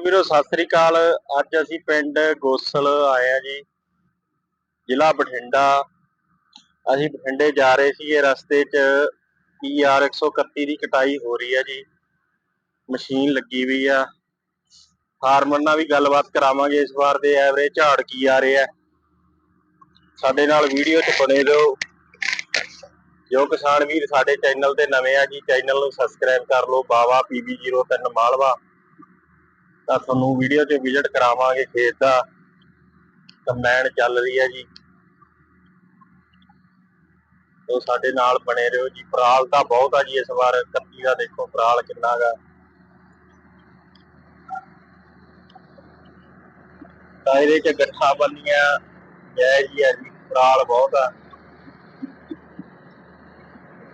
ਵੀਰੋ, ਸਤਿ ਸ੍ਰੀ ਅਕਾਲ। ਅੱਜ ਅਸੀਂ ਪਿੰਡ ਗੋਸਲ ਆਏ ਆ ਜੀ। ਜ਼ਿਲ੍ਹਾ ਬਠਿੰਡਾ। ਅਸੀਂ ਬਠਿੰਡੇ ਜਾ ਰਹੇ ਸੀਗੇ। ਰਸਤੇ 'ਚ ਪੀਆਰ 131 ਦੀ ਕਟਾਈ ਹੋ ਰਹੀ ਹੈ ਜੀ। ਮਸ਼ੀਨ ਲੱਗੀ ਵੀ ਆ। ਫਾਰਮਰ ਨਾਲ ਵੀ ਗੱਲਬਾਤ ਕਰਾਵਾਂਗੇ ਇਸ ਵਾਰ ਦੇ ਐਵਰੇਜ ਝਾੜ ਕੀ ਆ ਰਿਹਾ ਸਾਡੇ ਨਾਲ ਵੀਡੀਓ 'ਚ ਬਣੇ ਰਹੋ। ਜੋ ਕਿਸਾਨ ਵੀਰ ਸਾਡੇ ਚੈਨਲ ਤੇ ਨਵੇਂ ਆ ਜੀ ਚੈਨਲ ਨੂੰ ਸਬਸਕ੍ਰਾਈਬ ਕਰ ਲਓ। ਬਾਵਾ PB03 ਮਾਲਵਾ। ਤਾਂ ਤੁਹਾਨੂੰ ਵੀਡੀਓ 'ਚ ਵਿਜ਼ਿਟ ਕਰਾਵਾਂਗੇ ਖੇਤ ਦਾ। ਕੰਬਾਈਨ ਚੱਲ ਰਹੀ ਹੈ ਜੀ। ਤੋ ਸਾਡੇ ਨਾਲ ਬਣੇ ਰਹੋ ਜੀ। ਪਰਾਲ ਤਾਂ ਬਹੁਤ ਆ ਜੀ ਇਸ ਵਾਰ। ਕੱਤੀ ਦਾ ਦੇਖੋ ਪਰਾਲ ਕਿੰਨਾ ਗਾ। ਤਾਂ ਇਹਦੇ 'ਚ ਗੱਠਾ ਬੰਨੀਆਂ। ਜੈ ਜੀ ਹੈ ਜੀ ਪਰਾਲ ਬਹੁਤ ਆ।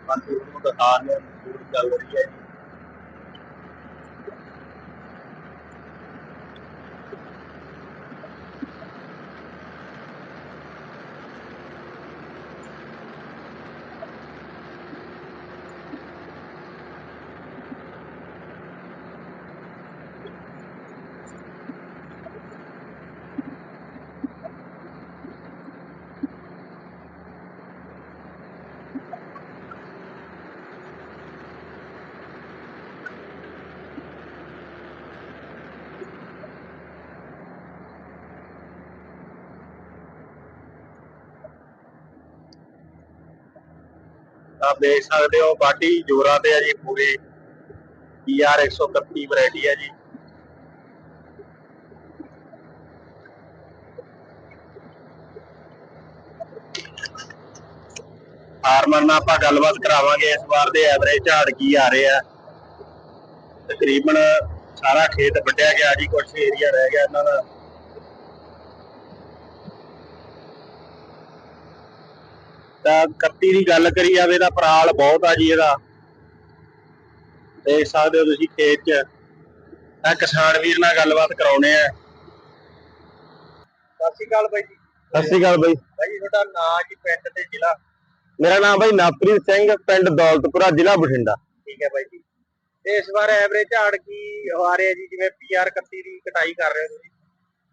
ਬਾਕੀ ਉਹਨੂੰ ਦਿਖਾਣ ਨੂੰ ਮਜ਼ਦੂਰ ਚੱਲ ਰਹੀ ਹੈ ਜੀ। ਤਾਂ ਦੇਖ ਸਕਦੇ ਹੋ ਬਾਡੀ ਜੋਰਾਂ ਤੇ ਆ ਜੀ, ਪੂਰੀ ਪੀਆਰ 131 ਵੈਰਾਈਟੀ ਹੈ ਜੀ। ਫਾਰਮਰ ਨਾਲ ਆਪਾਂ ਗੱਲਬਾਤ ਕਰਾਵਾਂਗੇ, ਇਸ ਵਾਰ ਦੇ ਐਵਰੇਜ ਝਾੜ ਕੀ ਆ ਰਹੇ ਆ। ਤਕਰੀਬਨ ਸਾਰਾ ਖੇਤ ਵੱਢਿਆ ਗਿਆ ਜੀ ਕੁਝ ਏਰੀਆ ਰਹਿ ਗਿਆ ਇਹਨਾਂ ਦਾ। ਤਾਂ 31 ਦੀ ਗੱਲ ਕਰੀ ਜਾਵੇ ਤਾਂ ਪਰਾਲ ਬਹੁਤ ਆ ਜੀ ਇਹਦਾ। ਦੇਖ ਸਕਦੇ ਹੋ ਤੁਸੀਂ ਖੇਤ 'ਚ। ਤਾਂ ਕਿਸਾਨ ਵੀਰ ਨਾਲ ਗੱਲਬਾਤ ਕਰਾਉਣੇ ਆ। ਸਤਿ ਸ਼੍ਰੀ ਅਕਾਲ ਬਾਈ ਜੀ। ਸਤਿ ਸ਼੍ਰੀ ਅਕਾਲ ਬਾਈ। ਬਾਈ ਤੁਹਾਡਾ ਨਾਂ ਜੀ ਪਿੰਡ ਤੇ ਜ਼ਿਲ੍ਹਾ? ਮੇਰਾ ਨਾਮ ਬਾਈ ਨਵਪ੍ਰੀਤ ਸਿੰਘ ਪਿੰਡ ਦੌਲਤਪੁਰਾ ਜ਼ਿਲ੍ਹਾ ਬਠਿੰਡਾ। ਠੀਕ ਹੈ ਬਾਈ ਜੀ। ਤੇ ਇਸ ਵਾਰ ਐਵਰੇਜ ਝਾੜ ਕੀ ਆ ਰਿਹਾ ਜੀ? ਜਿਵੇਂ ਪੀਆਰ 31 ਦੀ ਕਟਾਈ ਕਰ ਰਹੇ ਹੋ ਤੁਸੀਂ।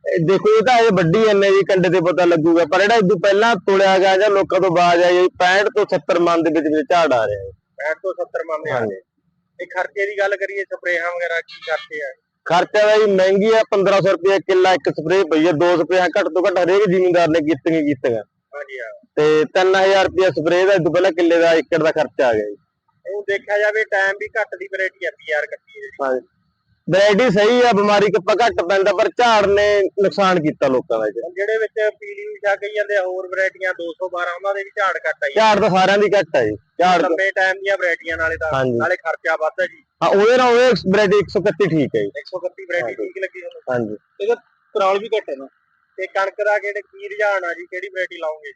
ਦੇਖੋ ਇਹ ਤਾਂ ਇਹ ਵੱਡੀ ਐਨੇ ਜੀ ਕੰਡੇ ਤੇ ਪਤਾ ਲੱਗੂਗਾ ਪਰ ਜਿਹੜਾ ਇਦੋਂ ਪਹਿਲਾਂ ਤੋਲਿਆ ਗਿਆ ਜਾਂ ਲੋਕਾਂ ਤੋਂ ਬਾਜ ਆਈ 65 ਤੋਂ 70 ਮਨ ਦੇ ਵਿੱਚ ਵਿੱਚ ਝਾੜ ਆ ਰਿਹਾ ਹੈ। 65 ਤੋਂ 70 ਮਾਮੇ ਆ ਰਹੇ ਤੇ ਖਰਚੇ ਦੀ ਗੱਲ ਕਰੀਏ ਸਪਰੇਹਾਂ ਵਗੈਰਾ ਕੀ ਖਰਚੇ ਆ? ਖਰਚਾ ਦਾ ਜੀ ਮਹਿੰਗੀ ਆ 1500 ਰੁਪਏ ਕਿੱਲਾ ਇੱਕ ਸਪਰੇਅ ਪਈ ਆ ਦੋ ਸਪਰੇਆਂ ਘੱਟ ਤੋਂ ਘੱਟ ਹਰੇਕ ਜ਼ਿਮੀਂਦਾਰ ਨੇ ਕੀਤੀਆਂ ਹੀ ਕੀਤੀਆਂ। ਹਾਂਜੀ ਹਾਂ। ਤੇ 3000 ਰੁਪਏ ਸਪਰੇਅ ਦਾ ਇਦੋਂ ਪਹਿਲਾਂ ਕਿੱਲੇ ਦਾ ਏਕੜ ਦਾ ਖਰਚਾ ਆ ਗਿਆ ਜੀ। ਉਹ ਦੇਖਿਆ ਜਾਵੇ ਟਾਈਮ ਵੀ ਘੱਟ ਦੀ ਵੈਰਾਈਟੀ ਆ ਪੀਆਰ 31 ਦੀ ਹਾਂਜੀ। ਵੈਰਾਈਟੀ ਸਹੀ ਆ ਬਿਮਾਰੀ ਕੱਪਾ ਘੱਟ ਪੈਂਦਾ ਪਰ ਝਾੜ ਨੇ ਨੁਕਸਾਨ ਕੀਤਾ ਲੋਕਾਂ ਦਾ ਜੀ ਜਿਹੜੇ ਵਿੱਚ ਪੀਲੀ ਉਸ਼ਾ ਕਹੀ ਜਾਂਦੇ ਆ ਹੋਰ ਵੈਰਾਈਟੀਆਂ 212 ਉਹਨਾਂ ਦੇ ਵੀ ਝਾੜ ਘੱਟ ਆਈ ਝਾੜ ਤਾਂ ਸਾਰਿਆਂ ਦੀ ਘੱਟ ਆ ਜੀ ਝਾੜ ਤਾਂ- ਲੰਬੇ ਟਾਈਮ ਦੀਆਂ ਵੈਰਾਈਟੀਆਂ ਨਾਲੇ ਤਾਂ ਹਾਂਜੀ। ਨਾਲੇ ਖਰਚਾ ਵੱਧ ਹੈ ਜੀ। ਹਾਂ ਉਹਦੇ ਨਾਲ ਉਹ ਵੈਰਾਈਟੀ 131 ਠੀਕ ਹੈ ਜੀ। 131 ਵੈਰਾਈਟੀ ਠੀਕ ਲੱਗੀ ਤੁਹਾਨੂੰ ਹਾਂਜੀ। ਪਰਾਲ ਵੀ ਘੱਟ ਹੈ ਨਾ। ਤੇ ਕਣਕ ਦਾ ਕਿਹੜੇ ਕੀ ਰੁਝਾਨ ਆ ਜੀ ਕਿਹੜੀ ਵੈਰਾਈਟੀ ਲਾਉਂਗੇ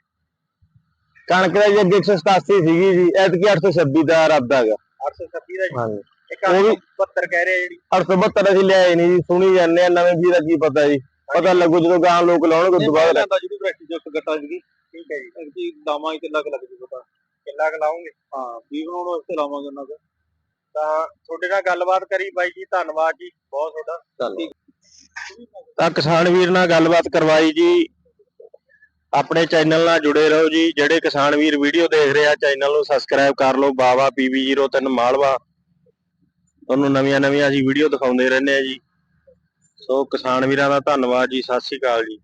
ਕਣਕ ਦਾ ਜੀ ਅੱਗੇ 187 ਸੀਗੀ ਜੀ ਐਤਕੀ 826 ਦਾ ਰੱਦ ਹੈਗਾ 826 ਦਾ ਜੀ। ਹਾਂਜੀ। ਇੱਕ 872 ਕਹਿ ਰਹੇ ਆ ਜਿਹੜੀ। 872 ਅਸੀਂ ਲਿਆਏ ਨਹੀਂ ਜੀ ਸੁਣੀ ਜਾਂਦੇ ਆ ਨਵੇਂ ਵੀ ਦਾ ਕੀ ਪਤਾ ਜੀ। ਪਤਾ ਲੱਗੂ ਜਦੋਂ ਗਾਂ ਲੋਕ ਲਾਉਣਗੇ ਬਾਅਦ ਲੈਂਦਾ ਜਿਹੜੀ ਵੈਰਾਈਟੀ ਜੋ ਗੱਟਾ ਜੀ ਠੀਕ ਹੈ ਜੀ। ਐਂਕੀ ਦਾਮਾ ਕਿੰਨਾ ਕੁ ਲੱਗ ਜੂ ਪਤਾ। ਕਿੰਨਾ ਕੁ ਲਾਉਂਗੇ। ਹਾਂ ਵੀ ਬਣਾਉਣ ਵਾਸਤੇ ਲਾਵਾਂਗੇ ਉਹਨਾਂ ਦਾ ਤਾਂ ਤੁਹਾਡੇ ਨਾਲ ਗੱਲਬਾਤ ਕਰੀ ਬਾਈ ਜੀ ਧੰਨਵਾਦ ਜੀ ਬਹੁਤ ਤੁਹਾਡਾ। ਤਾਂ ਕਿਸਾਨ ਵੀਰ ਨਾਲ ਗੱਲਬਾਤ ਕਰਵਾਈ ਜੀ। ਆਪਣੇ ਚੈਨਲ ਨਾਲ ਜੁੜੇ ਰਹੋ ਜੀ। ਜਿਹੜੇ ਕਿਸਾਨ ਵੀਰ ਵੀਡੀਓ ਦੇਖ ਰਹੇ ਆ ਚੈਨਲ ਨੂੰ ਸਬਸਕ੍ਰਾਈਬ ਕਰ ਲਓ। ਬਾਵਾ PB03 ਮਾਲਵਾ। ਤੁਹਾਨੂੰ ਨਵੀਆਂ ਨਵੀਆਂ ਅਸੀਂ ਵੀਡੀਓ ਦਿਖਾਉਂਦੇ ਰਹਿੰਦੇ ਆ ਜੀ। ਸੋ ਕਿਸਾਨ ਵੀਰਾਂ ਦਾ ਧੰਨਵਾਦ ਜੀ, ਸਤਿ ਸ਼੍ਰੀ ਅਕਾਲ ਜੀ।